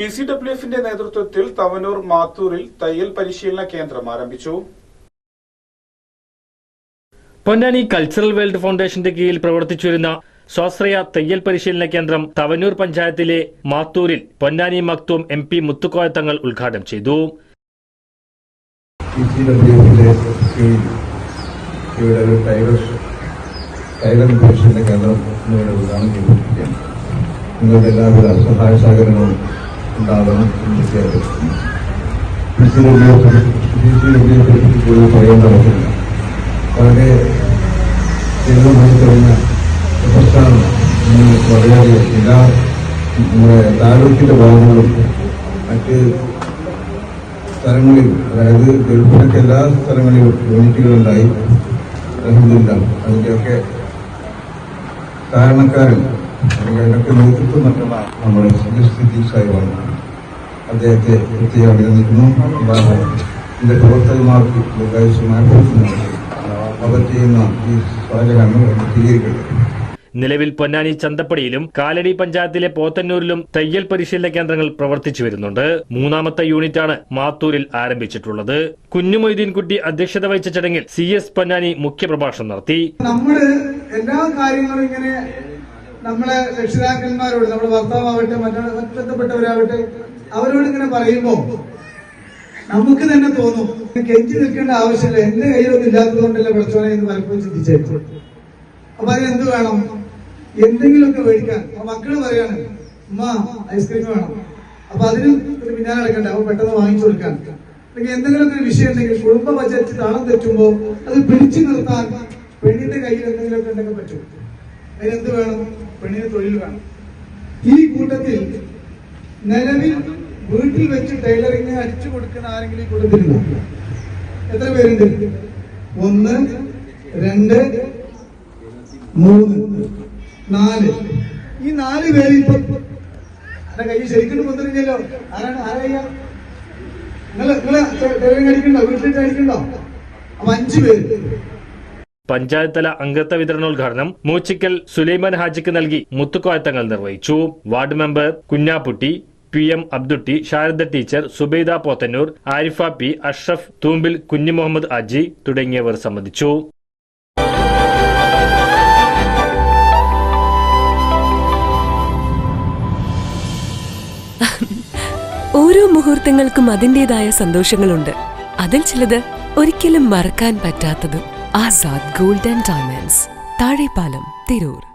P C W എഫിന്റെ നേതൃത്വത്തിൽ തവനൂർ മാത്തൂരിൽ തയ്യൽ പരിശീലന കേന്ദ്രം ആരംഭിച്ചു. പൊന്നാനി കൾച്ചറൽ വേൾഡ് ഫൗണ്ടേഷന്റെ കീഴിൽ പ്രവർത്തിച്ചിരുന്ന സ്വാശ്രയ തയ്യൽ പരിശീലന കേന്ദ്രം തവനൂർ പഞ്ചായത്തിലെ മാത്തൂരിൽ പൊന്നാനി മക്തൂം എം പി മുത്തുക്കോയത്തങ്ങൾ ഉദ്ഘാടനം ചെയ്തു. പി സി ഡബ്ല്യു ഇവിടെ ഒരു ടൈലർ ടൈലർ പരിശീലന കേന്ദ്രം ഇന്നിവിടെ ഉദ്ഘാടനം ചെയ്തിരിക്കുകയാണ്. നിങ്ങളുടെ എല്ലാവിധ സഹായ സഹകരണവും ഉണ്ടാകണം എന്ന് അഭ്യർത്ഥിക്കുന്നു P C W F P C W എഫിനെ പറ്റി കൂടുതൽ പറയേണ്ട ആവശ്യമില്ല വളരെ ലളിതമായി കഴിഞ്ഞ പ്രശ്നമാണ്. ഇന്ന് വളരെ എല്ലാ നമ്മുടെ താലൂക്കിന്റെ ഭാഗങ്ങളും മറ്റ് സ്ഥലങ്ങളിലും അതായത് ഗൾഫിലൊക്കെ എല്ലാ സ്ഥലങ്ങളിലും യൂണിറ്റുകളുണ്ടായി. അലഹമില്ല അതിന്റെയൊക്കെ കാരണക്കാരൻ അതിനൊക്കെ നേതൃത്വം നൽകുന്ന നമ്മുടെ സ്ഥിതി സാഹിബാണ്. അദ്ദേഹത്തെ പ്രത്യേകം അഭിനന്ദിക്കുന്നു. എന്റെ പ്രവർത്തകന്മാർക്ക് ദീർഘായുസ്സുമാക്കുന്നു അവർ ചെയ്യുന്ന ഈ സ്വാചകങ്ങൾ സ്വീകരിക്കട്ടെ. നിലവിൽ പൊന്നാനി ചന്തപ്പടിയിലും കാലടി പഞ്ചായത്തിലെ പോത്തന്നൂരിലും തയ്യൽ പരിശീലന കേന്ദ്രങ്ങൾ പ്രവർത്തിച്ചു വരുന്നുണ്ട്. മൂന്നാമത്തെ യൂണിറ്റാണ് മാത്തൂരിൽ ആരംഭിച്ചിട്ടുള്ളത്. കുഞ്ഞുമൊയ്തീൻകുട്ടി അധ്യക്ഷത വഹിച്ച ചടങ്ങിൽ സി എസ് പൊന്നാനി മുഖ്യപ്രഭാഷണം നടത്തി. നമ്മൾ എല്ലാ കാര്യങ്ങളും ഇങ്ങനെ നമ്മളെ രക്ഷിതാക്കന്മാരോട് നമ്മുടെ ഭർത്താവട്ടെ മറ്റു ബന്ധപ്പെട്ടവരാവട്ടെ അവരോട് ഇങ്ങനെ പറയുമ്പോ നമുക്ക് തന്നെ തോന്നും കെഞ്ചി നിൽക്കേണ്ട ആവശ്യമില്ല എന്റെ കയ്യിലൊന്നും ഇല്ലാത്തതുകൊണ്ടല്ലേ പഠിച്ചോനെ എന്ന് പലപ്പോഴും ചിന്തിച്ചേക്കും. അപ്പൊ അതിനെന്ത് വേണം? എന്തെങ്കിലുമൊക്കെ മേടിക്കാൻ. മക്കൾ പറയാണ് ഉമ്മ ഐസ്ക്രീം വേണം. അപ്പൊ അതിനും ഒരു പിന്നാലെ നടക്കണ്ട അപ്പൊ പെട്ടെന്ന് വാങ്ങിച്ചു കൊടുക്കാൻ. അല്ലെങ്കിൽ എന്തെങ്കിലുമൊക്കെ ഒരു വിഷയം ഉണ്ടെങ്കിൽ കുടുംബ ബജറ്റ് താളം തെറ്റുമ്പോൾ അത് പിടിച്ചു നിർത്താൻ പെണ്ണിന്റെ കയ്യിൽ എന്തെങ്കിലുമൊക്കെ ഉണ്ടെങ്കിൽ പറ്റും. അതിനെന്ത് വേണം? പെണ്ണിന് തൊഴിൽ വേണം. ഈ കൂട്ടത്തിൽ നിലവിൽ വീട്ടിൽ വെച്ച് ടൈലറിങ് അടിച്ചു കൊടുക്കുന്ന ആരെങ്കിലും ഈ കൂട്ടത്തിലുണ്ടോ എത്ര പേരുണ്ട്? ഒന്ന് രണ്ട് മൂന്ന് നാല്. ഈ നാല് പേര് ഇപ്പൊ എന്റെ കൈ ശരിക്കും വന്നിരുന്നല്ലോ ആരാണ്? ആരാ നിങ്ങൾ നിങ്ങൾ ടൈലറിങ് അടിക്കണ്ടോ? വീട്ടിൽ അടിക്കണ്ടോ? അപ്പൊ അഞ്ചു പേര്. പഞ്ചായത്ത് തല അംഗത്വ വിതരണോദ്ഘാടനം മൂച്ചിക്കൽ സുലൈമാൻ ഹാജിക്ക് നൽകി മുത്തുക്കോയത്തങ്ങൾ നിർവഹിച്ചു. Ward member Kunhapputty P M Abdutty Sharada teacher Subaida Pothannur Arifa P Ashraf Thoombil Kunju Muhammad Aji തുടങ്ങിയവർ സംബന്ധിച്ചു. ഓരോ മുഹൂർത്തങ്ങൾക്കും അതിന്റെതായ സന്തോഷങ്ങളുണ്ട്. അതിൽ ചിലത് ഒരിക്കലും മറക്കാൻ പറ്റാത്തതും. Azad gold and diamonds Thazhepalam Tirur.